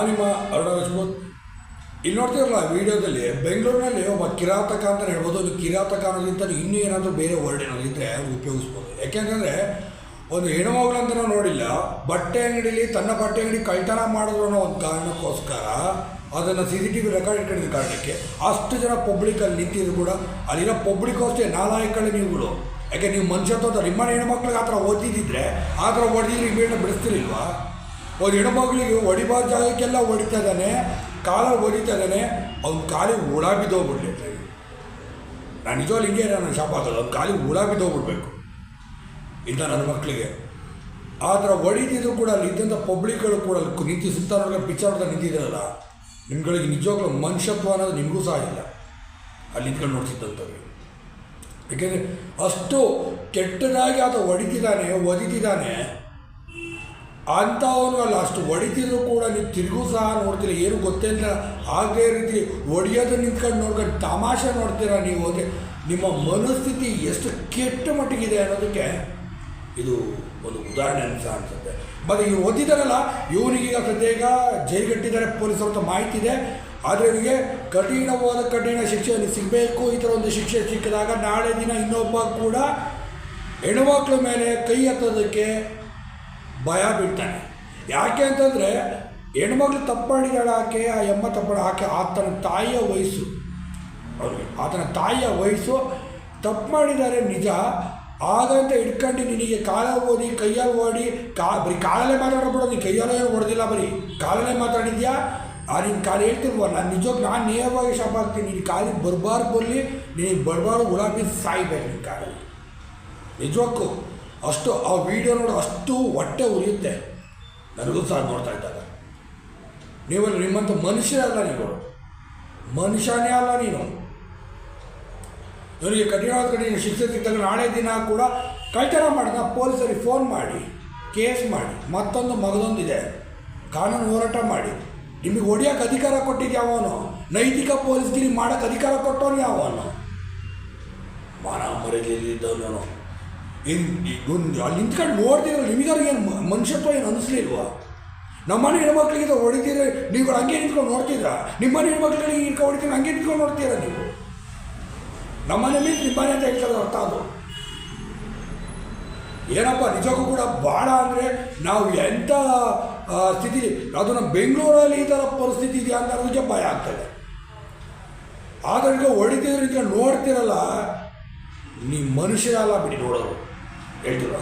ನಾನು ನಿಮ್ಮ ಅರುಣ ಇಲ್ಲಿ ನೋಡ್ತಿರಲ್ಲ ವಿಡಿಯೋದಲ್ಲಿ ಬೆಂಗಳೂರಿನಲ್ಲಿ ಒಬ್ಬ ಕಿರಾತಕ ಅಂತ ಹೇಳ್ಬೋದು. ಒಂದು ಕಿರಾತಕ ಅನ್ನೋದಕ್ಕಿಂತ ಇನ್ನೂ ಏನಾದರೂ ಬೇರೆ ವರ್ಡ್ ಏನಾದಿದ್ದರೆ ಉಪಯೋಗಿಸ್ಬೋದು. ಯಾಕೆಂತಂದರೆ ಒಂದು ಹೆಣ್ಮಗಳಂತ ನಾವು ನೋಡಿಲ್ಲ. ಬಟ್ಟೆ ಅಂಗಡಿಲಿ ತನ್ನ ಬಟ್ಟೆ ಅಂಗಡಿ ಕಳ್ತನ ಮಾಡಿದ್ರು ಅನ್ನೋ ಒಂದು ಕಾರಣಕ್ಕೋಸ್ಕರ ಅದನ್ನು C C T V record ಇಟ್ಕೊಂಡಿದ್ದ ಕಾರಣಕ್ಕೆ ಅಷ್ಟು ಜನ ಪಬ್ಲಿಕಲ್ಲಿ ನಿಂತಿದ್ರು ಕೂಡ ಅಲ್ಲಿರೋ ಪಬ್ಲಿಕ್ ಅಷ್ಟೇ ನಾಲಾಯಕಳೆ ನೀವುಗಳು. ಯಾಕೆ ನೀವು ಮನುಷ್ಯತ್ವ ನಿಮ್ಮ ಹೆಣ್ಮಕ್ಳಿಗೆ ಆ ಥರ ಓದಿದ್ದಿದ್ರೆ ಆ ಥರ ಹೊಡೆದಿದ್ರೆ ಇಮೇಲ್ನ ಬಿಡಿಸ್ತಿರ್ಲಿಲ್ವಾ? ಒಂದು ಹೆಣ್ಮಗಳಿಗೆ ಹೊಡಿಬಾರ ಜಾಗಕ್ಕೆಲ್ಲ ಹೊಡಿತಾ ಇದ್ದಾನೆ, ಕಾಲ ಹೊಡಿತಾ ಇದ್ದಾನೆ, ಅವ್ನ ಕಾಲಿಗೆ ಹುಳ ಬಿದ್ದೋಗ್ಬಿಡ್ಲಿ ನಾನು ನಿಜವಾಗ್ಲೂ ಹಿಂಗೆ ನಾನು ಶಾಪ ಹಾಕೋದು ಅವ್ನ ಕಾಲಿಗೆ ಹುಳ ಬಿದ್ದೋಗ್ಬಿಡ್ಬೇಕು. ಇಂಥ ನನ್ನ ಮಕ್ಕಳಿಗೆ ಆ ಥರ ಹೊಡಿತಿದ್ರು ಕೂಡ ಅಲ್ಲಿ ಇದ್ದಂಥ ಪಬ್ಲಿಕ್ಗಳು ಕೂಡ ಅಲ್ಲಿ ನಿಂತು ಸುತ್ತ ನೋಡ್ಕೊಂಡು ಪಿಚ್ಚಾಡ್ತಾ ನಿಂತಿದ್ದಾರಲ್ಲ, ನಿಮ್ಗಳಿಗೆ ನಿಜವಾಗ್ಲೂ ಮನುಷ್ಯತ್ವ ಅನ್ನೋದು ನಿಮಗೂ ಸಹ ಇಲ್ಲ. ಅಲ್ಲಿ ನಿಂತ್ಕೊಂಡು ನೋಡ್ತಿದ್ದಂಥವ್ರಿಗೆ ಯಾಕೆಂದರೆ ಅಷ್ಟು ಕೆಟ್ಟದಾಗಿ ಆತ ಹೊಡಿತಿದ್ದಾನೆ, ಒದಿತಿದ್ದಾನೆ ಅಂಥವನು ಅಲ್ಲ, ಅಷ್ಟು ಹೊಡಿತಿದ್ರು ಕೂಡ ನೀವು ತಿರುಗೂ ಸಹ ನೋಡ್ತೀರ, ಏನು ಗೊತ್ತೇ ಇಲ್ಲ. ಹಾಗೇ ರೀತಿ ಹೊಡಿಯೋದು ನಿಂತ್ಕೊಂಡು ನೋಡ್ಕೊಂಡು ತಮಾಷೆ ನೋಡ್ತೀರಾ ನೀವು ಅಂದರೆ, ನಿಮ್ಮ ಮನಸ್ಥಿತಿ ಎಷ್ಟು ಕೆಟ್ಟ ಮಟ್ಟಿಗಿದೆ ಅನ್ನೋದಕ್ಕೆ ಇದು ಒಂದು ಉದಾಹರಣೆ ಅಂತ ಅನಿಸುತ್ತೆ. ಮತ್ತು ಇವ್ರು ಓದಿದಾರಲ್ಲ ಇವನಿಗೀಗ ಸದ್ಯಗ ಜೈಗಟ್ಟಿದ್ದಾರೆ ಪೊಲೀಸರು ಅಂತ ಮಾಹಿತಿ ಇದೆ. ಆದರೆ ಇವನಿಗೆ ಕಠಿಣವಾದ ಕಠಿಣ ಶಿಕ್ಷೆ ಅಲ್ಲಿ ಸಿಗಬೇಕು, ಈ ಥರ ಒಂದು ಶಿಕ್ಷೆ ಸಿಕ್ಕಿದಾಗ ನಾಳೆ ದಿನ ಇನ್ನೊಬ್ಬ ಕೂಡ ಹೆಣ್ಮಕ್ಳ ಮೇಲೆ ಕೈ ಎತ್ತೋದಕ್ಕೆ ಭಯ ಬಿಡ್ತಾನೆ ಯಾಕೆ ಅಂತಂದರೆ ಹೆಣ್ಮಕ್ಳು ತಪ್ಪು ಆಕೆ, ಆ ಎಮ್ಮ ತಪ್ಪು ಮಾಡಿ ಆಕೆ ಆತನ ತಾಯಿಯ ವಯಸ್ಸು. ಅವ್ರಿಗೆ ಆತನ ತಾಯಿಯ ವಯಸ್ಸು. ತಪ್ಪು ಮಾಡಿದ್ದಾರೆ ನಿಜ. ಹಾಗಂತ ಇಟ್ಕೊಂಡು ನಿನಗೆ ಕಾಲ ಓದಿ ಕೈಯಲ್ಲಿ ಓಡಿ, ಕಾ, ಬರೀ ಕಾಲಲ್ಲೇ ಮಾತಾಡಬೇಡ ನೀನು ಕೈಯಲ್ಲೇ ಹೊಡೆದಿಲ್ಲ ಬರೀ. ಕಾಲಲ್ಲೇ ಮಾತಾಡಿದ್ಯಾ? ಆ ನಿನ್ನ ಕಾಲು ಹೇಳ್ತಿಲ್ವ? ನಾನು ನಿಜಕ್ಕೆ ನಾನು ನೇರವಾಗಿ ಶಾಪ ಹಾಕ್ತೀನಿ. ನಿನ್ನ ಕಾಲಿಗೆ ಬರಬಾರ್ದು ಬರಲಿ ನಿನಗೆ ಬರಬಾರ್ದು ಬೀಸಿ ಸಾಯ್ಬೇಕು ನಿನ್ನ ಕಾಲಲ್ಲಿ. ನಿಜಕ್ಕೂ ಅಷ್ಟು ಆ ವಿಡಿಯೋ ನೋಡಿ, ಅಷ್ಟು ಹೊಟ್ಟೆ ಉರಿಯುತ್ತೆ. ನನಗೂ ಸಹ ನೋಡ್ತಾ ಇದ್ದಾಗ. ನೀವು ನಿಮ್ಮಂಥ ಮನುಷ್ಯರಲ್ಲ ನೀವು. ಮನುಷ್ಯನೇ ಅಲ್ಲ ನೀನು. ನನಗೆ ಕಠಿಣವಾದ ಕಠಿಣ ಶಿಕ್ಷೆ ಸಿಕ್ಕಿದಾಗ ನಾಳೆ ದಿನ ಕೂಡ ಕಳ್ತನ ಮಾಡಿದ ಪೊಲೀಸರಿಗೆ ಫೋನ್ ಮಾಡಿ, ಕೇಸ್ ಮಾಡಿ, ಮತ್ತೊಂದು ಮಗದೊಂದಿದೆ. ಕಾನೂನು ಹೋರಾಟ ಮಾಡಿ. ನಿಮಗೆ ಹೊಡಿಯೋಕೆ ಅಧಿಕಾರ ಕೊಟ್ಟಿದ್ದು ಯಾವನು? ನೈತಿಕ ಪೊಲೀಸ್ಗಿರಿ ಮಾಡೋಕ್ಕೆ ಅಧಿಕಾರ ಕೊಟ್ಟವನು ಯಾವನು? ಮಾನ ಮರ್ಯಾದೆಯಲ್ಲಿದ್ದವನು ಇನ್ನು ಅಲ್ಲಿ ನಿಂತ್ಕೊಂಡು ನೋಡ್ತಿದ್ರೆ ನಿಮಗಾರು ಏನು ಮನುಷ್ಯತ್ವ ಏನು ಅನಿಸ್ಲಿಲ್ವಾ? ನಮ್ಮನೆ ಹೆಣ್ಮಕ್ಳಿಗೆ ಹೊಡಿತೀರ ನೀವು ಹಂಗೆ ನಿಂತ್ಕೊಂಡು ನೋಡ್ತಿದ್ರ ನಿಮ್ಮನೆ ಹೆಣ್ಮಕ್ಳಿಗೆ ಇಟ್ಕೊಂಡು ಹೊಡಿತೀರಿ, ಹಂಗೆ ನಿಂತ್ಕೊಂಡು ನೋಡ್ತೀರ ನೀವು? ನಮ್ಮನೆ ಮೀನ್ಸ್ ನಿಮ್ಮನೆ ಅಂತ ಹೇಳ್ತಾರೆ ಅರ್ಥ ಅದು ಏನಪ್ಪ, ನಿಜಕ್ಕೂ ಕೂಡ ಭಾಳ ಅಂದರೆ ನಾವು ಎಂಥ ಸ್ಥಿತಿ ಅದು ನಮ್ಮ ಬೆಂಗಳೂರಲ್ಲಿ ಈ ಥರ ಪರಿಸ್ಥಿತಿ ಇದೆಯಾ ಅಂತ ನಮಗೆ ಭಯ ಆಗ್ತದೆ. ಆದರೆ ಈಗ ಹೊಡಿತಿದ್ರೆ ನೋಡ್ತಿರಲ್ಲ, ನೀವು ಮನುಷ್ಯರಲ್ಲ ಬಿಡಿ ನೋಡೋದು やり取りは